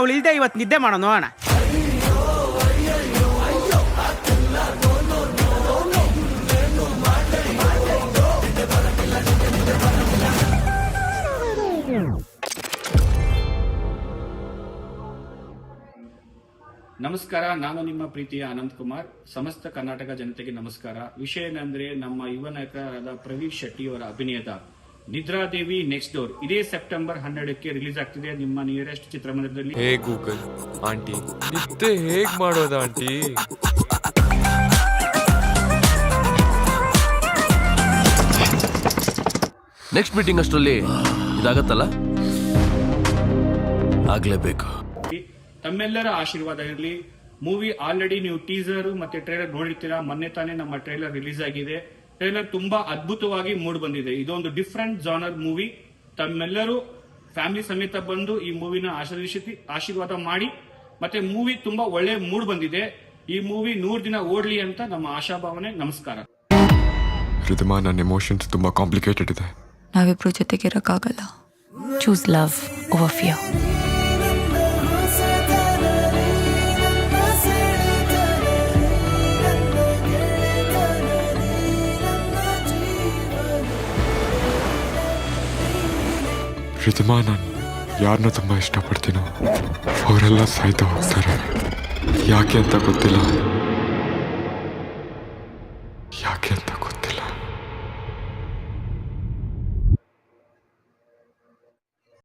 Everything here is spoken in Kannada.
ಅವಳು ಇಲ್ಲದೆ ಇವತ್ತು ನಿದ್ದೆ ಮಾಡೋಣ ನೋಡೋಣ. ನಮಸ್ಕಾರ, ನಾನು ನಿಮ್ಮ ಪ್ರೀತಿಯ ಅನಂತ್ ಕುಮಾರ್. ಸಮಸ್ತ ಕರ್ನಾಟಕ ಜನತೆಗೆ ನಮಸ್ಕಾರ. ವಿಷಯ ಏನಂದ್ರೆ ನಮ್ಮ ಯುವ ನಾಯಕರಾದ ಪ್ರವೀಣ್ ಶೆಟ್ಟಿ ಅವರ ಅಭಿನಯದ ನಿದ್ರಾದೇವಿ ನೆಕ್ಸ್ಟ್ ಡೋರ್ ಇದೇ ಸೆಪ್ಟೆಂಬರ್ ಹನ್ನೆರಡಕ್ಕೆ ರಿಲೀಸ್ ಆಗ್ತಿದೆ ನಿಮ್ಮ ನಿಯರೆಸ್ಟ್ ಚಿತ್ರಮಂದಿರದಲ್ಲಿ. ಹೇ ಗೂಗಲ್ ಆಂಟಿ ನಿದ್ದೆ ಹೇಗ್ ಮಾಡೋದ ಆಂಟಿ? ನೆಕ್ಸ್ಟ್ ಮೀಟಿಂಗ್ ಅಷ್ಟರಲ್ಲಿ ಇದಾಗತ್ತಲ್ಲ? ಆಗ್ಲೇಬೇಕು. ತಮ್ಮೆಲ್ಲರ ಆಶೀರ್ವಾದ ಇರಲಿ. ಮೂವಿ ಆಲ್ರೆಡಿ ನೀವು ಟೀಸರ್ ಮತ್ತೆ ಟ್ರೈಲರ್ ನೋಡಿರ್ತೀರಾ ಮೊನ್ನೆ ತಾನೇ ನಮ್ಮ ಟ್ರೈಲರ್ ರಿಲೀಸ್ ಆಗಿದೆ. ಟ್ರೈಲರ್ ತುಂಬಾ ಅದ್ಭುತವಾಗಿ ಮೂಡ್ ಬಂದಿದೆ. ಇದೊಂದು ಡಿಫ್ರೆಂಟ್ ಜಾನರ್ ಮೂವಿ ತಮ್ಮೆಲ್ಲರೂ ಫ್ಯಾಮಿಲಿ ಸಮೇತ ಬಂದು ಈ ಮೂವಿನ ಆಶೀರ್ವಿಸಿ ಆಶೀರ್ವಾದ ಮಾಡಿ. ಮತ್ತೆ ಮೂವಿ ತುಂಬಾ ಒಳ್ಳೆ ಮೂಡ್ ಬಂದಿದೆ. ಈ ಮೂವಿ ನೂರ್ ದಿನ ಓಡ್ಲಿ ಅಂತ ನಮ್ಮ ಆಶಾಭಾವನೆ ನಮಸ್ಕಾರ. ರಿದಮಾ ನನ್ನ ಎಮೋಷನ್ಸ್ ತುಂಬಾ ಕಾಂಪ್ಲಿಕೇಟೆಡ್ ಇದೆ. ನಾವಿಬ್ರು ಜೊತೆಗಿರಕ್ಕಾಗಲ್ಲ. Choose love over fear Pratima ನಾನು ಯಾರನ್ನ ತುಂಬ ಇಷ್ಟಪಡ್ತೀನೋ ಅವರೆಲ್ಲ ಸಾಯ್ತಾ ಹೋಗ್ತಾರೆ. ಯಾಕೆ ಅಂತ ಗೊತ್ತಿಲ್ಲ. ಯಾಕೆ ಅಂತ